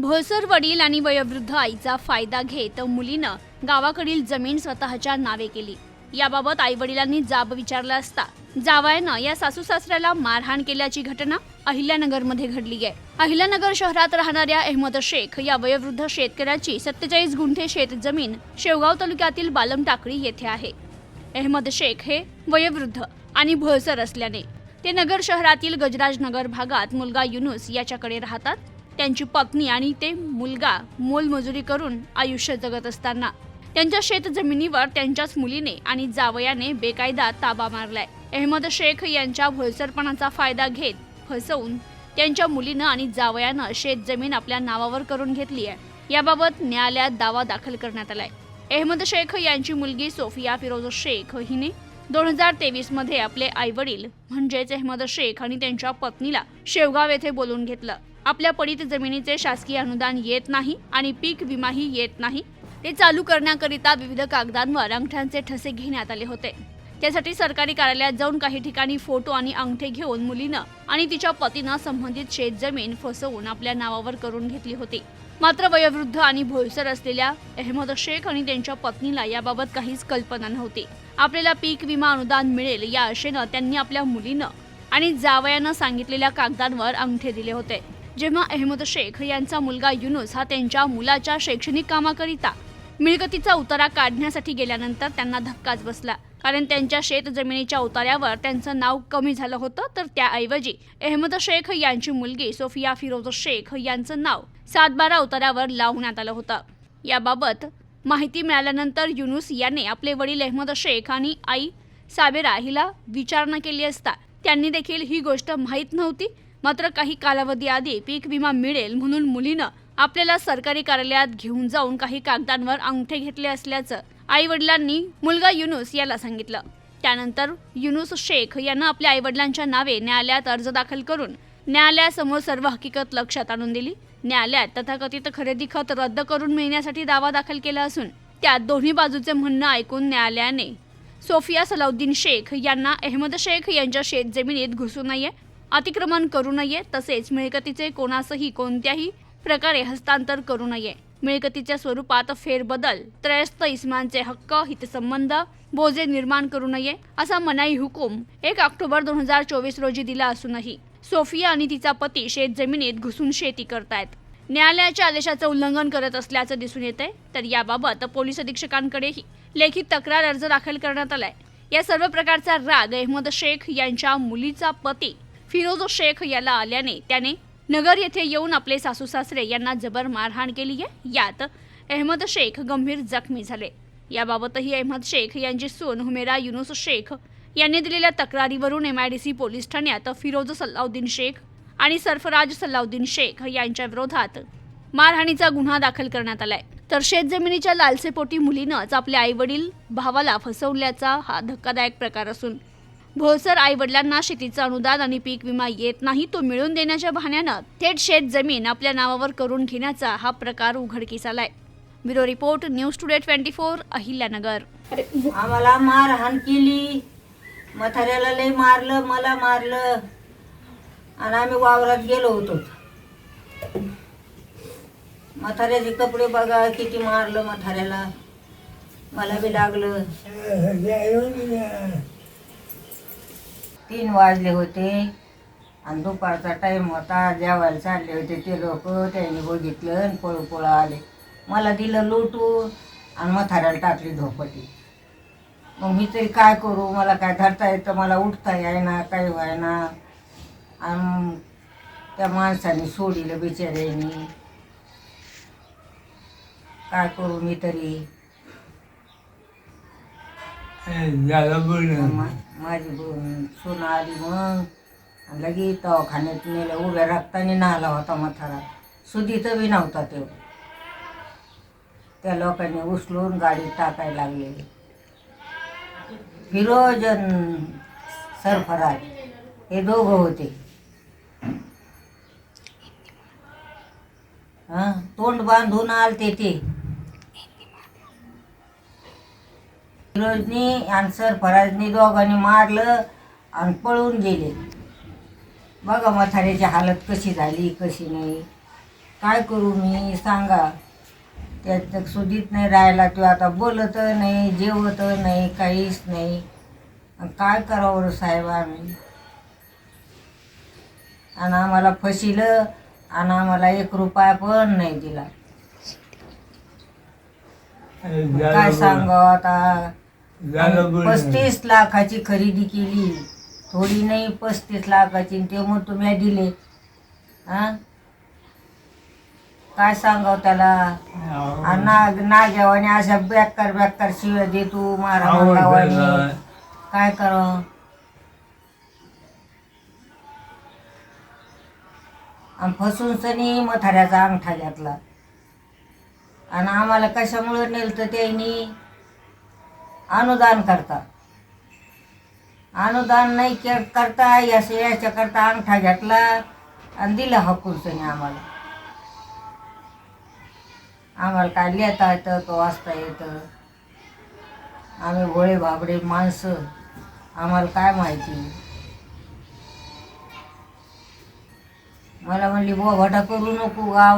भोसर वडील आणि वयोवृद्ध आईचा फायदा घेत मुलीनं गावाकडील जमीन स्वतःच्या नावे केली. याबाबत आई वडिलांनी जाब विचारला असता जावायनं या सासू सासऱ्याला मारहाण केल्याची घटना अहिल्यानगरमध्ये घडली आहे. अहिल्यानगर शहरात राहणाऱ्या अहमद शेख या वयोवृद्ध शेतकऱ्याची सत्तेचाळीस गुंठे शेत जमीन शेवगाव तालुक्यातील बालम टाकळी येथे आहे. अहमद शेख हे वयोवृद्ध आणि भोळसर असल्याने ते नगर शहरातील गजराज नगर भागात मुलगा युनुस याच्याकडे राहतात. त्यांची पत्नी आणि ते मुलगा मोलमजुरी करून आयुष्य जगत असताना. त्यांच्या शेत जमिनीवर त्यांच्याच मुलीने आणि जावयाने बेकायदा ताबा मारलाय. अहमद शेख यांच्या भोळसरपणाचा फायदा घेत फसवून त्यांच्या मुलीनं आणि जावयानं शेत जमीन आपल्या नावावर करून घेतली आहे. याबाबत न्यायालयात दावा दाखल करण्यात आलाय. अहमद शेख यांची मुलगी सोफिया फिरोज शेख हिने दोन हजार तेवीसमध्ये आपले आई वडील म्हणजेच अहमद शेख आणि त्यांच्या पत्नीला शेवगाव येथे बोलून घेतलं. आपल्या पडीत जमिनीचे शासकीय अनुदान येत नाही आणि पीक विमाही येत नाही. ते चालू करण्याकरिता विविध कागदांवर अंगठ्यांचे ठसे घेण्यात आले होते. त्यासाठी सरकारी कार्यालयात जाऊन काही ठिकाणी फोटो आणि अंगठे घेऊन मुलीनं आणि तिच्या पतीनं संबंधित शेत जमीन फसवून आपल्या नावावर करून घेतली होती. मात्र वयोवृद्ध आणि भोळसर असलेल्या अहमद शेख आणि त्यांच्या पत्नीला याबाबत काहीच कल्पना नव्हती. आपल्याला पीक विमा अनुदान मिळेल या आशेनं त्यांनी आपल्या मुलीनं आणि जावयानं सांगितलेल्या कागदांवर अंगठे दिले होते. जेव्हा अहमद शेख यांचा मुलगा युनुस हा त्यांच्या मुलाच्या शैक्षणिक कामाकरिता मिळकतीचा उतारा काढण्यासाठी गेल्यानंतर त्यांना धक्काच बसला. कारण त्यांच्या शेत जमिनीच्या उतार्यावर त्यांचं नाव कमी झालं होतं तर त्याऐवजी अहमद शेख यांची मुलगी सोफिया फिरोज शेख यांचं नाव सातबारा उतार्यावर लावण्यात आलं होतं. याबाबत माहिती मिळाल्यानंतर युनुस याने आपले वडील अहमद शेख आणि आई साबेरा हिला विचारणा केली असता त्यांनी देखील ही गोष्ट माहीत नव्हती. मात्र काही कालावधी आधी पीक विमा मिळेल म्हणून मुलीनं आपल्याला सरकारी कार्यालयात घेऊन जाऊन काही कागदांवर अंगठे घेतले असल्याचं आई वडिलांनी मुलगा युनुस याला सांगितलं. त्यानंतर युनुस शेख यानं आपल्या आई वडिलांच्या नावे न्यायालयात अर्ज दाखल करून न्यायालयासमोर सर्व हकीकत लक्षात आणून दिली. न्यायालयात तथाकथित खरेदी खत रद्द करून मिळण्यासाठी दावा दाखल केला असून त्यात दोन्ही बाजूचे म्हणणं ऐकून न्यायालयाने सोफिया सलाउद्दीन शेख यांना अहमद शेख यांच्या शेत जमिनीत घुसू नये अतिक्रमण करू नये तसेच मिळकतीचे कोणासही कोणत्याही प्रकारे हस्तांतर करू नये. मिळकतीच्या स्वरूपात फेरबदल त्रयस्थ इस्मांचे हक्क हितसंबंध बोजे निर्माण करू नये असा मनाई हुकूम एक ऑक्टोबर दोन हजार चोवीस रोजी दिला असूनही सोफिया आणि तिचा पती शेत जमिनीत घुसून शेती करतायत. न्यायालयाच्या आदेशाचं उल्लंघन करत असल्याचं दिसून येते तर याबाबत पोलीस अधीक्षकांकडेही लेखी तक्रार अर्ज दाखल करण्यात आलाय. या सर्व प्रकारचा राग अहमद शेख यांच्या मुलीचा पती फिरोज शेख याला आल्याने त्याने नगर येथे येऊन आपले सासू सासरे यांना जबर मारहाण केली आहे. यात अहमद शेख गंभीर जखमी झाले. याबाबतही अहमद शेख यांची सून हुमेरा युनुस शेख यांनी दिलेल्या तक्रारीवरून M I D C police ठाण्यात फिरोज सल्लाउद्दीन शेख आणि सरफराज सल्लाउद्दीन शेख यांच्या विरोधात मारहाणीचा गुन्हा दाखल करण्यात आलाय. तर शेतजमिनीच्या लालसेपोटी मुलीनंच आपल्या आईवडील भावाला फसवल्याचा हा धक्कादायक प्रकार असून भोसर आई वडिलांना शेतीचं अनुदान आणि पीक विमा येत नाही तो मिळवून देण्याच्या बहाण्यानं थेट शेत जमीन आपल्या नावावर करून घेण्याचा हा प्रकार उघडकीस आलाय. Bureau report news today twenty four Ahilyanagar. आम्हाला मारहाण केली. म्हाताऱ्याला लय मारलं मला मारलं. आणि आम्ही वावरात गेलो होतो. म्हाताऱ्याचे कपडे बघा किती मारलं म्हाताऱ्याला. मला बी लागलं. तीन वाजले होते आणि दुपारचा टाईम होता. जेवायला चालले होते ते लोक. त्यांनी बघितलं आणि पळू पळू आले. मला दिलं लोटू आणि म्हाताऱ्याला टाकली झोपटी. मग मी तरी काय करू? मला काय धरता येतं? मला उठता यायना काय व्हायना आणि त्या माणसाने सोडिलं बिचाऱ्यानी. काय करू मी तरी? मा- माझी बहीण सून आली मग लगेच दवाखान्यात नेलं उभ्या रक्ताने नाला होता म्हातारा सुधीचं बी नव्हता तो. त्या लोकांनी उचलून गाडीत टाकायला लागले फिरोज अन सरफराज हे दोघं होते. हा? तोंड बांधून आलते ते. फिरोजनी आणि सरफराजनी दोघांनी मारलं आणि पळून गेले. बघा म्हाताऱ्याची हालत कशी झाली कशी नाही. काय करू मी सांगा. त्यात सुधीत नाही राहायला तो आता बोलत नाही जेवत नाही काहीच नाही. काय करावं साहेब आम्ही? आणि आम्हाला फसिलं आणि आम्हाला एक रुपया पण नाही दिला. काय सांगावं आता? पस्तीस लाखाची खरेदी केली. थोडी नाही पस्तीस लाखाची. ते मग तुम्ही दिले. हा काय सांगावं त्याला? नाग नाग्यावाने अशा बेकार बेकार शिव्या देतो मारा मारावाने काय करावं? आणि फसून सनी मथाऱ्याचा अंगठा घातला. आणि आम्हाला कशामुळं नेलं तर त्यांनी? अनुदान करता। अनुदान नाही के करता याच्या करता अंगठा घेतला आणि दिला हकून सनी आम्हाला. आम्हाला काय लिहिता येतं तो वाचता येतं. आम्ही भोळे भाबडे माणसं आम्हाला काय माहिती? मला म्हणली बोभाटा करू नको गाव